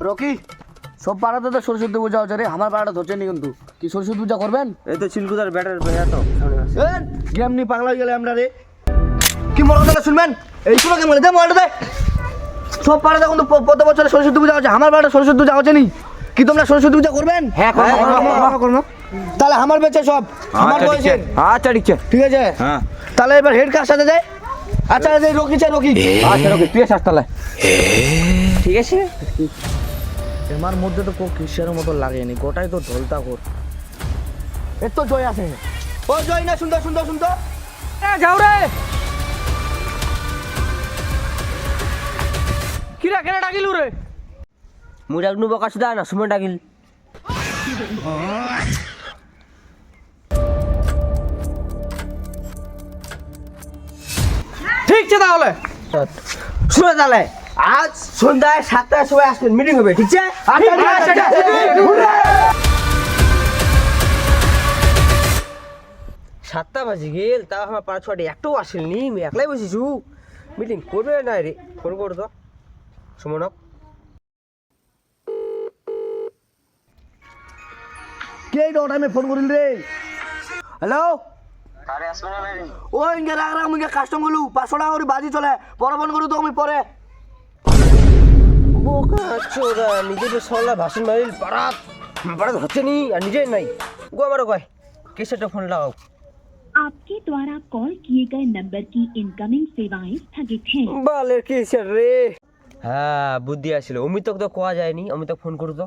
Rocky সব পাড়াতে তো সরস্বতী পূজা হচ্ছে রে আমার পাড়াটা ধরছে নি কিন্তু। কি সরস্বতী পূজা করবেন? এই তো চিলকুদার ব্যাটার ভাইয়া তো গেম নিয়ে পাগলা হয়ে গেলে আমরা রে। কি মনে কথা শুনবেন? এই শুনো কেমন দে মোবাইলটা দে। সব পাড়াতে কিন্তু প- প্রতি বছর সরস্বতী পূজা হচ্ছে আমার পাড়াটা সরস্বতী পূজা হচ্ছে নি। কি তোমরা সরস্বতী পূজা করবেন? হ্যাঁ করব করব করব তাহলে আমার বেঁচে সব আমার বয়সে। আচ্ছা ঠিক আছে। ঠিক আছে? হ্যাঁ। তাহলে এবার হেড কার সাথে যায় আচ্ছা এই রকি চাই রকি। আচ্ছা রকি তুই আসতে তাহলে। ঠিক আছে? আমার মধ্যে তো কোনো খ্রিস্টানের মতো লাগেনি গোটাই তো ঢোলতা কর এর তো জয় আছে। ও জয় না সুন্দর সুন্দর সুন্দর যাও রে! কিরা কেন ডাকিলু রে? মুই ডাকনু বকা সুদা না সুমন ডাকিল। ঠিক আছে তাহলে। শুনে তাহলে। আজ সন্ধ্যায় সাতটার সময় আসবেন মিটিং হবে ঠিক আছে? আচ্ছা, সাতটা বাজে গেল তা আমার পাঁচ ছটা একটাও আসেনি আমি একলাই বসেছু মিটিং করবে না রে ফোন করো তো। সুমনক কে এই টাইমে ফোন করিল রে? হ্যালো ও ইনকে রাখ রাখ মুখে কাস্টম গলু পাঁচশো টাকা করে বাজি চলে পরে ফোন করু তো আমি পরে। বোকা চোদা নিজে তো সরলা ভাষণ মারিল পারাত পারাত হচ্ছে নি আর নিজে নাই গো আমারও কয় কেসেটা ফোন লাগাও आपके द्वारा कॉल किए गए नंबर की इनकमिंग सेवाएं स्थगित हैं বালের কেসের রে হ্যাঁ বুদ্ধি আসছিল অমিতক তো কোয়া যায়নি অমিতক ফোন করু তো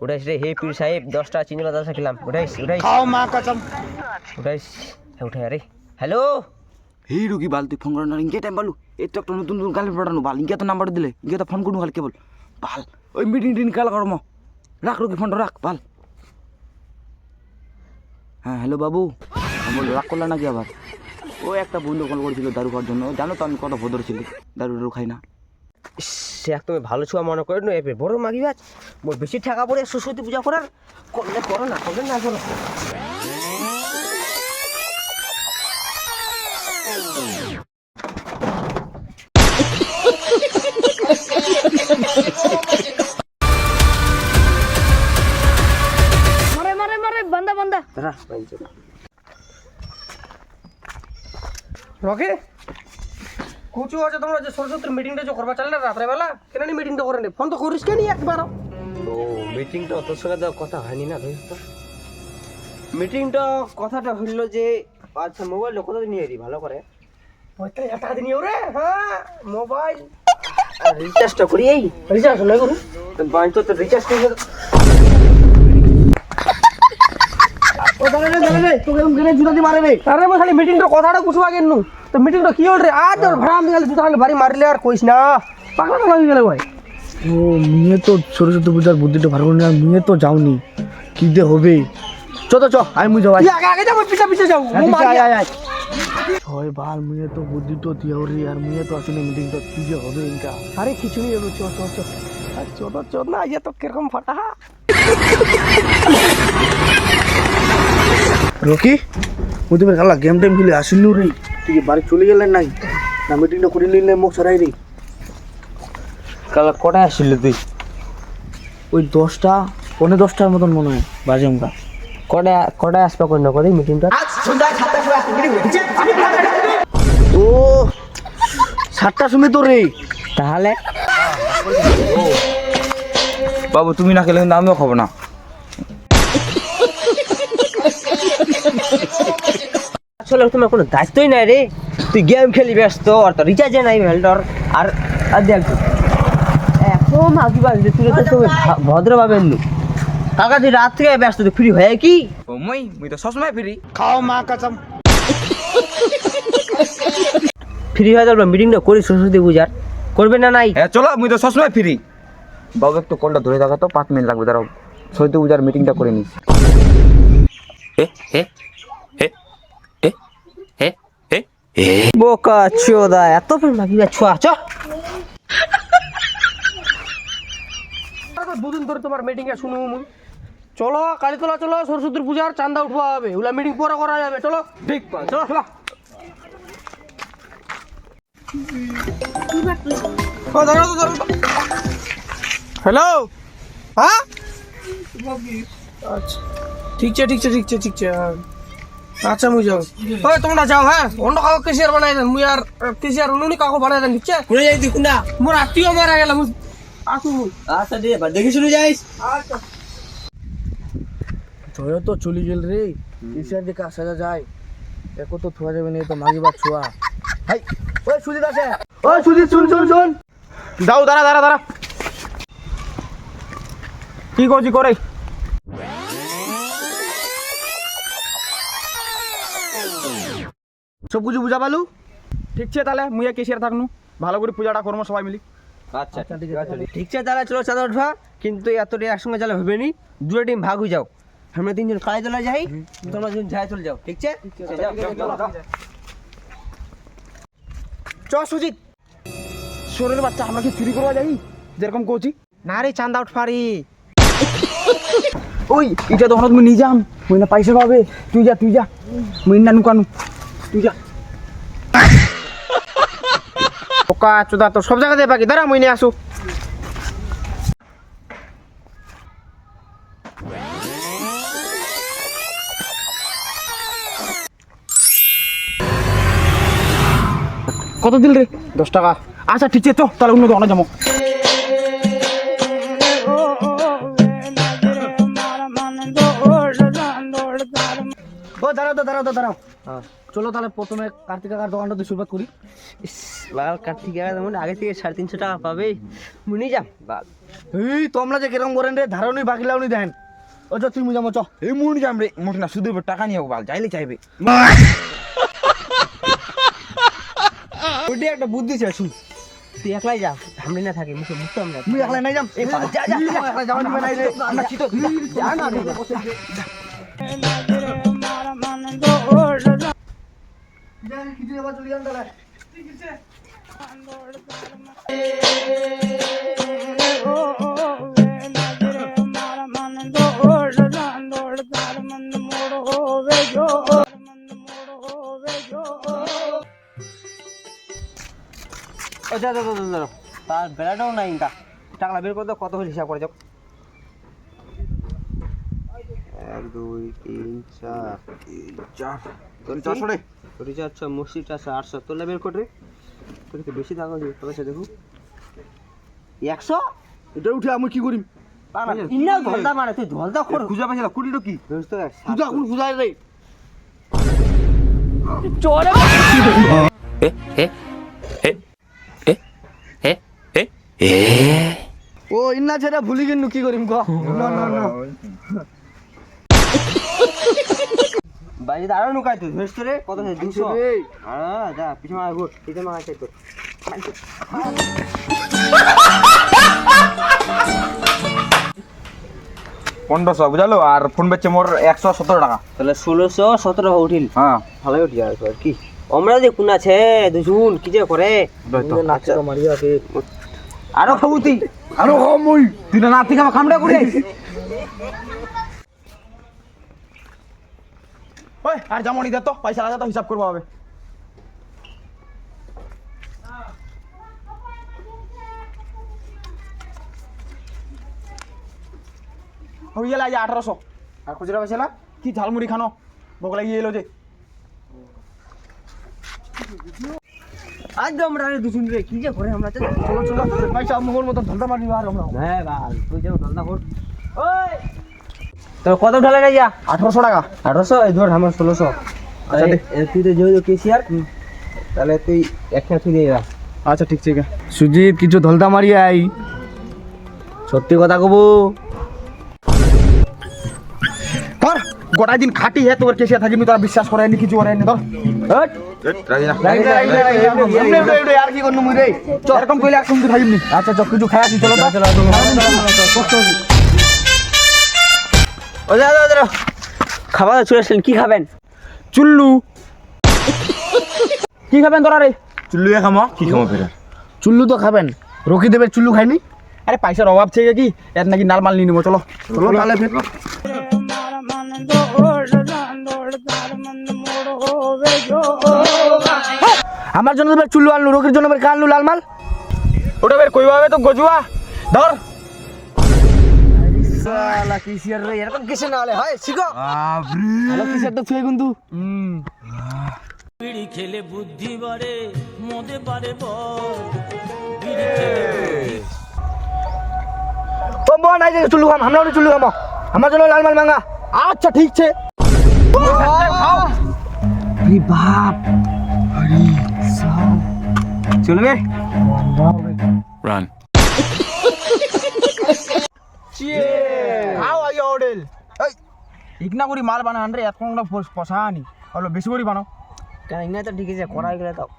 উঠাইস রে হে পীর সাহেব দশটা চিনি বাদা খেলাম উঠাইস উঠাইস খাও মা কাচম উঠাইস হ্যাঁ উঠাই আরে হ্যালো হেই রুগী, বাল, তুই ফোন করার না ইনকে টাইম বালু এই তো একটা নতুন নতুন গালি পাঠানো বাল ইনকে তো নাম্বার দিলে ইনকে তো ফোন করুন খালি কেবল বাল, ওই মিটিং টিং কাল করম। রাখ রুগী ফোনটা রাখ, বাল। হ্যাঁ হ্যালো বাবু। বলি রাগ করলা নাকি আবার? ও একটা বন্ধু কল করেছিল দারু খাওয়ার জন্য। জানো তো আমি কত ভদ্র ছিলি, দারু দারু খাই না। সে একদম ভালো ছোয়া মনে করে নয় বড় মাগি মোর বেশি টাকা পড়ে, সরস্বতী পূজা করার। করলে করো না, করলে না করো। রকে কুচু আছে তোমরা যে সরস্বতীর মিটিংটা যে করবা চাললে রাত্রে বেলা কেন মিটিংটা করে নি? ফোন তো করিস কেন একবার ও মিটিংটা অত সঙ্গে তো কথা হয়নি না দোস্ত মিটিংটা কথাটা হইল যে আচ্ছা মোবাইল কোথা নিয়ে এলি? ভালো করে। পঁয়তাল্লিশ হাজার টাকা দিনিও রে হ্যাঁ মোবাইল আর রিচার্জটা করি এই। রিচার্জ নাই করু বাঞ্চ তো রিচার্জ করে। ও দাঁড়া রে দাঁড়া রে তোকে এরকম গেলে জুতা দিয়ে মারে রে। আরে মই খালি মিটিংটা কথাটা কুছু আগে নু। তো মিটিংটা কি হল রে? তোর ভাড়া আমি গেলে মারিলে আর কইস না। পাগলা পাগলা হয়ে গেলে ভাই। ও মেয়ে তো সরস্বতী পূজার বুদ্ধিটা ভালো না মেয়ে তো যাওনি। কি দে হবে? চ তো চ আমি মুই যাই। তুই আগে আগে যাব পিছা পিছে যাও আছে, মারি আয়। ছয় বাল মেয়ে তো বুদ্ধি তো দিও রে আর মেয়ে তো আসলে মিটিং তো কি যে হবে ইনকা? আরে কিছু নেই এলো চ চ চ। আর চোদ চোদ না ইয়ে তো কীরকম ফাটা? রকি মুই তুমি কালা গেম টেম খেলে আসিল রে। তুই বাড়ি চলে গেলেন নাই? না মিটিংটা করে নিলে মুখ সরাই রে কাল কটায় আসছিল তুই? ওই দশটা পনেরো দশটার মতন মনে হয় বাজে আমকা কটায় কটায় আসবা না করে মিটিংটা ও সাতটার সময় তো রে। তাহলে? বাবু তুমি না খেলে কিন্তু আমিও খাব না। আসলে তোমার কোনো দায়িত্বই নাই রে। তুই গেম খেলি ব্যস্ত আর তো রিচার্জে নাই ভেল্ডর আর আর দেখ এত মাগি বাজলে তুই তো ভদ্রভাবে নু কাকা তুই রাত থেকে ব্যস্ত তুই ফ্রি হয়ে কি? ও মই মুই তো সবসময় ফিরি ফ্রি হয়ে যাবে মিটিংটা করি সরস্বতী পূজার। করবে না নাই? হ্যাঁ চলো মুই তো সবসময় ফিরি বাবু একটু কলটা ধরে থাকা তো পাঁচ মিনিট লাগবে দাঁড়াও। সরস্বতী পূজার মিটিংটা করে নিস। বোকা চোদা এত মাগি যা ছোয়া চ। দুদিন ধরে তোমার মিটিং এ শুনু মুই। চলো কালীতলা চলো সরস্বতীর পূজার চান্দা উঠবা হবে। ওগুলা মিটিং পরে করা যাবে চলো। ঠিক চলো চলো। হ্যালো হ্যাঁ? আচ্ছা। ঠিক আছে ঠিক আছে ঠিক আছে ঠিক আছে হ্যাঁ। আচ্ছা মুই যাও। ওই তোমরা যাও হ্যাঁ। অন্য কাউকে কেসিয়ার বানাই দেন মুই আর কেসিয়ার অন্য কাউকে বানাই দেন ঠিক আছে? কোনে যাই দেখুন না। মোর আত্মীয় মারা গেল আসু আচ্ছা দে এবার দেখে শুনে যাইস। ছয় তো চলি গেল রে। ইসিয়ার দিকে আসা যায় দেখো তো থোয়া যাবে না তো মাগিবার ছোয়া হাই ওই সুজিত আছে ওই সুজিত শুন শুন শুন। দাও দাঁড়া দাঁড়া দাঁড়া। কি করছি করে? সব কিছু বুঝা পালু ঠিক আছে তাহলে মুই কেসিয়ার থাকনু। ভালো করে পূজাটা করব সবাই মিলি। আচ্ছা ঠিক আছে তাহলে চলো চাঁদা উঠবা কিন্তু এতটি একসঙ্গে চলে হবে নি দুটো টিম ভাগ হয়ে যাও। আমরা তিনজন কাজে চলে যাই। তোমরা দুজন যাই চলে যাও ঠিক আছে। চ সুজিত। সোরের বাচ্চা আমরা কি চুরি করবা যাই? যেরকম কোচি না রে চান্দা উঠ পারি ওই এটা তখন তুমি নিয়ে যাম। মুই না পয়সা পাবে। তুই যা তুই যা। মুই না নুকানু। তুই যা। পোকা চোদা তো সব জায়গাতে বাকি। দাঁড়া মুই নিয়ে আসু। কত দিল রে? দশ টাকা। আচ্ছা ঠিক আছে তো তাহলে অন্য দোকানে যাব। ও দাঁড়াও তো দাঁড়াও তো দাঁড়াও। চলো তাহলে প্রথমে কার্তিক কাকার দোকানটা দিয়ে শুরুয়াত করি। বাল কার্তিক মনে আগে থেকে সাড়ে তিনশো টাকা পাবে। মুনি যাম বাল। এই তোমরা যে কীরকম করেন রে ধারণি বাকি লাউনি দেন। ও চ তুই মুজামো চ। এই মুন যাম রে মোট না শুধু টাকা নিয়ে বাল যাইলে চাইবে। ওইটি একটা বুদ্ধি আছে শুন। তুই একলাই যা ধামড়ি না থাকে মুখে মুখতে আমরা। তুই একলাই নাই যাম? এই যা যা। একলাই যাওয়া নিবে নাই রে। আমরা চিত যা না রে। কিছু কি চলে যান আন্দালা ও যা যা যা, যা, যা। তার বেলাটাও নাই ইনকা। টাকা বের করে দাও কত হলে হিসাব করে যাও। এক দুই তিন চার চার। তোর চারশো রে তোর চারশো মসজিদ চারশো আটশো। তোলা বের করে তোর কি বেশি টাকা দিয়ে তোর কাছে দেখো। একশো? এটা উঠে আমি কি করি ইন্না ধলদা মানে তুই ধলদা কর। খুঁজা পাইছিলা কুড়িটা কি? বুঝতে তো খুঁজা কোন খুঁজায় ও ইন্না ছেড়ে ভুলি কিন্তু কি করিম ক? না না না। আরও নুকাই তুই বুঝতে রে কত আছে দুশো। রে। হ্যাঁ যা পিছনে মারা ঘুর পিছনে তোর। পনেরোশো বুঝালো? আর ফোন বেচছে মোর একশো সতেরো টাকা। তাহলে ষোলোশো সতেরো উঠিল। হ্যাঁ। ভালোই উঠি আর কি, আমরা যে কোন আছে? দুজন কি যে করে? নাচে মারিয়া কে আরও খাব তুই। আরও মুই। তুই না নাতি খাবা কামড়া করে। ওই আর জামনি দে তো পয়সা লাগা তো হিসাব করব হবে হয়ে গেল আজ আঠারোশো। আর খুচরা পয়সা কি ঝালমুড়ি খানো? ভোগ লাগিয়ে এলো যে। আজ আমরা রে দুজন রে কি যে করে আমরা তো চলো চলো। পয়সা মোহর মতো ধন্দা মারি আর আমরা। হ্যাঁ বাল তুই যাও ধন্দা কর। ওই! তো কত উঠালে রে যা? আঠারোশো টাকা। আঠারোশো? এই ধর আমার ষোলোশো। আচ্ছা, দে। এ, তুই তো কেসিয়ার তাহলে তুই একটা তুই দিয়ে যা। আচ্ছা ঠিক ঠিক সুজিত কিছু ধলদা মারি আই সত্যি কথা কব। গোটা দিন খাটি হে তোর কেসে থাকিনি তোরা বিশ্বাস করায়নি কিছু করায়নি ধর। আর কি করনু মুই রে এরকম কইলে থাকিনি আচ্ছা চল কিছু খাই আসি চলো খাবার আসলেন কি খাবেন? চুল্লু। কি খাবেন তোরা রে? চুল্লু খামো। কি খামো ফের চুল্লু তো খাবেন। রকি দেবের চুল্লু খাইনি? আরে পয়সার অভাব থেকে কি? এর নাকি নাল মাল নিয়ে নিবো চলো। চলো তাহলে আমার জন্য তো চুল্লু আনলু রকির জন্য কানলু লাল মাল ওটা বের হবে তো গজুয়া? ধর। শালা কিসের রে এরকম কিসে না হলে হয় শিখো। হ্যালো কিসের তো তুই কিন্তু। বিড়ি খেলে বুদ্ধি বাড়ে মদে পারে বল ও বল নাই যে চুল্লু খাম আমরা চুল্লু খাম। আমার জন্য লাল মাল মাঙ্গা। আচ্ছা ঠিক છે আরে বাপ। আরে সাও চলবে রান চিয়ে হাউ আর ইউ অডেল ইগনা করি মাল বানান রে এখন না ফোর্স পসানি হলো বেশি করে বানাও। কেন ইগনা তো ঠিক আছে করাই গেলে তাও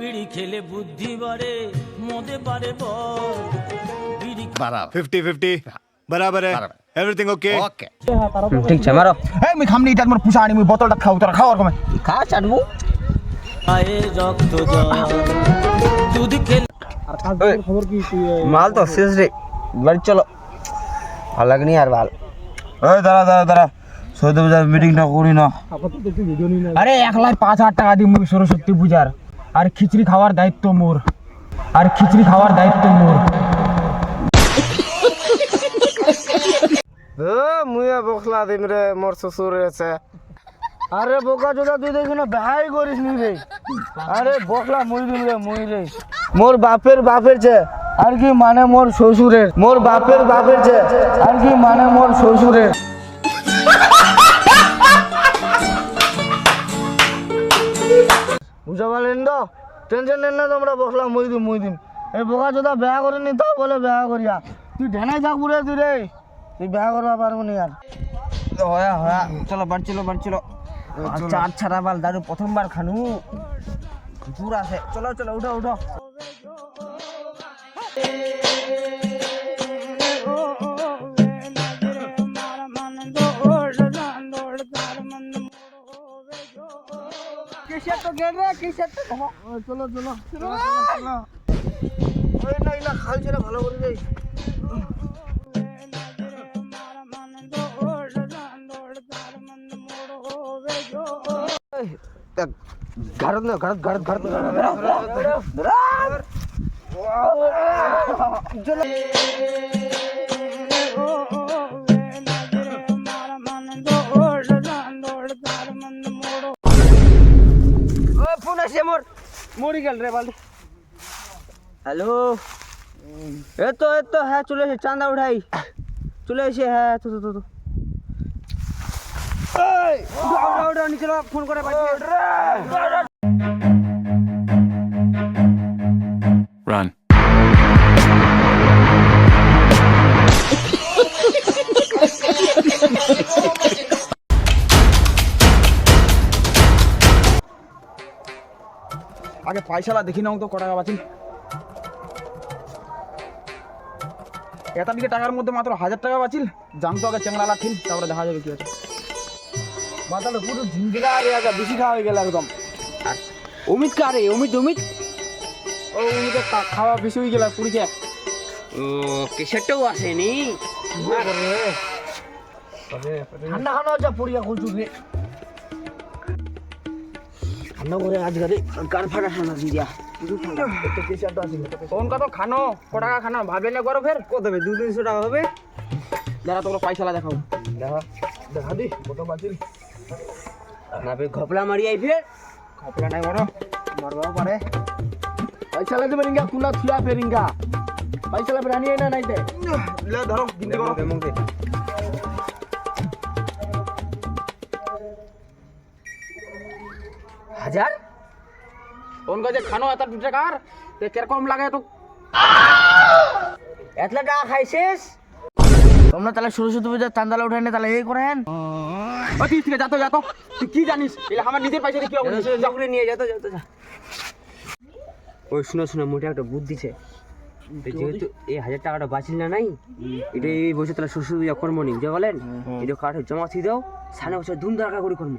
বিড়ি খেলে বুদ্ধি বাড়ে মদে বাড়ে বড় বিড়ি। বাড়া 50 50 બરાબર હે? એવરીથિંગ ઓકે ઓકે ઠીક છે મારો. હે મી ખામની ઇટાત મર પુસાણી મી બોતલ ખાવ તરા ખાવ કમે? ખા ચાડવું আয়ে রক্ত দুধ খেলে খবর কি মাল তো শেষ রে বাড়ি চলো ভালো লাগনি আর ভালো ওই দাঁড়া দাঁড়া দাঁড়া সৌদি মিটিং মিটিংটা করি না আরে এক লাখ পাঁচ হাজার টাকা দিই মুই সরস্বতী পূজার আর খিচড়ি খাওয়ার দায়িত্ব মোর আর খিচড়ি খাওয়ার দায়িত্ব মোর মুইয়া বখলা দিম রে মোর শ্বশুর আছে। আরে বোকা চোদা তুই দেখি না বেহাই করিস নি রে আরে বকলা মুই দিন রে মুই রে মোর বাপের বাপের চে আর কি মানে মোর শ্বশুরের মোর বাপের বাপের চে আর কি মানে মোর শ্বশুরের বুঝা পারলেন তো টেনশন নেন না তোমরা বকলা মুই দিম মুই দিম। এই বোকা চোদা বেয়া করেনি তা, বলে বেয়া করিয়া তুই ঢেনাই থাক বুড়ে তুই রে তুই বেয়া করবা পারব নি আর? হয়া হয়া। চলো বাড়ি চলো বাড়ি চলো। আচ্ছা আচ্ছা রাবাল দাদু প্রথমবার খানু। দূর আছে। চলো চলো উঠো উঠো। কিসের তো গেল রে? কিসের তো চলো চলো চলো। ওই না না খাল ছেড়ে ভালো করে যাই ঘাড়ত না ঘাড়ত ঘাড়ত ঘাড়ত ফোন আসে মোর মরি গেল রে বাল হ্যালো এ তো এ তো হ্যাঁ চলে এসে চাঁদা উঠাই চলে এসে হ্যাঁ তো তো তো তো উঠো, উঠো, উঠো, নিচে নামো, ফোন করে. আগে পয়সালা দেখি নাও তো কটা টাকা বাঁচিল এটা দিকে টাকার মধ্যে মাত্র হাজার টাকা বাঁচিল জান তো আগে চেংড়া লাঠিন তারপরে দেখা যাবে কি আছে। মাথাটা পুরো ঝিমঝিকা বেশি খাওয়া হয়ে গেল একদম। অমিত কারে অমিত অমিত? ও উনিতে খাওয়া বেশি হয়ে গেল পুরিছে ও কেসেরটাও আসেনি? ঠান্ডা খানো হচ্ছে পুরিয়া খুলছু রে ঠান্ডা করে আজকালে গান ফাটা ঠান্ডা দিয়ে? কত খানো? ক টাকা খানো? ভাবলে না করো ফের। কত হবে? দু তিনশো টাকা হবে? যারা তোর পয়সালা দেখাও। দেখা দেখা দি কত বাঁচিল না বে ঘপলা মারি আই ফের। খপলা নাই বড় মারবাও পারে। পয়সা লাগে বেরিঙ্গা কুলা থুয়া ফেরিঙ্গা পয়সা লাগে রানি না নাইতে লে ধরো গিনতি করো। হাজার? কোন কাজে খানো এত দু টাকার তে কীরকম লাগে তো এতলা টাকা খাইছিস? তোমরা তাহলে সরস্বতী পূজার চান্দালা উঠাই না তাহলে এই করেন। ও তুই থেকে যাতো যাতো। তুই কি জানিস? আমার নিজের পয়সা দিয়ে কি হবে যখন নিয়ে যা তো যা। ওই শুনো শুনো মোটে একটা বুদ্ধি ছে যেহেতু এই হাজার টাকাটা বাঁচিল না নাই এটা এই বসে তাহলে শ্বশুর কর্ম নি যে বলেন এটা কাঠে জমা দিয়ে দাও সামনে বছর ধুম দরকার করে কর্ম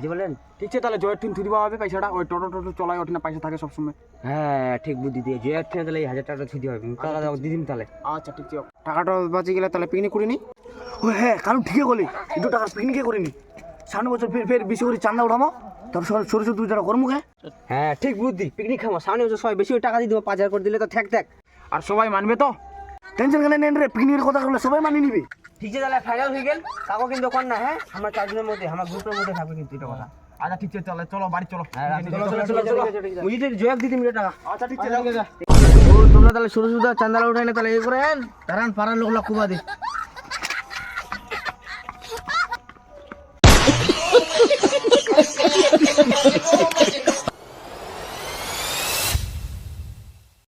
যে বলেন ঠিক আছে তাহলে জয়ের টিন থুই দিবা হবে পয়সাটা? ওই টোটো টোটো চলাই ওঠে না পয়সা থাকে সবসময়? হ্যাঁ ঠিক বুদ্ধি দিয়ে। যে একটা তাহলে এই হাজার টাকাটা থুই হবে। টাকা দিদিন তাহলে। আচ্ছা ঠিক আছে টাকাটা বাঁচি গেলে তাহলে পিকনিক করে নি। ও হ্যাঁ কারণ ঠিকই বলি। দু টাকা পিকনিকে করিনি সামনে বছর ফের ফের বেশি করে চান্দা উঠামো। তারপর সর- সরস্বতী পূজাটা করব কে হ্যাঁ ঠিক বুদ্ধি। পিকনিক খাব সামনে বছর সবাই বেশি করে টাকা দিয়ে দেবো পাঁচ হাজার করে দিলে তো ঠেক ঠেক। আর সবাই মানবে তো? টেনশন কেন নেন রে পিকনিকের কথা বলে সবাই মানিয়ে নিবে। ঠিক আছে তাহলে ফাইনাল হয়ে গেল কাকু কিন্তু কর না হ্যাঁ? আমরা চারজনের মধ্যে আমার গ্রুপের মধ্যে থাকবে কিন্তু এটা কথা। আচ্ছা ঠিক আছে চলো চলো বাড়ি চলো। চলো চলো চলো চলো জয়াক দিতে মিলে টাকা। আচ্ছা ঠিক আছে তোমরা তাহলে শুরু শুরু চান্দালা উঠাই না তাহলে এই করেন দাঁড়ান পাড়ার লোক লোক কুবা দি।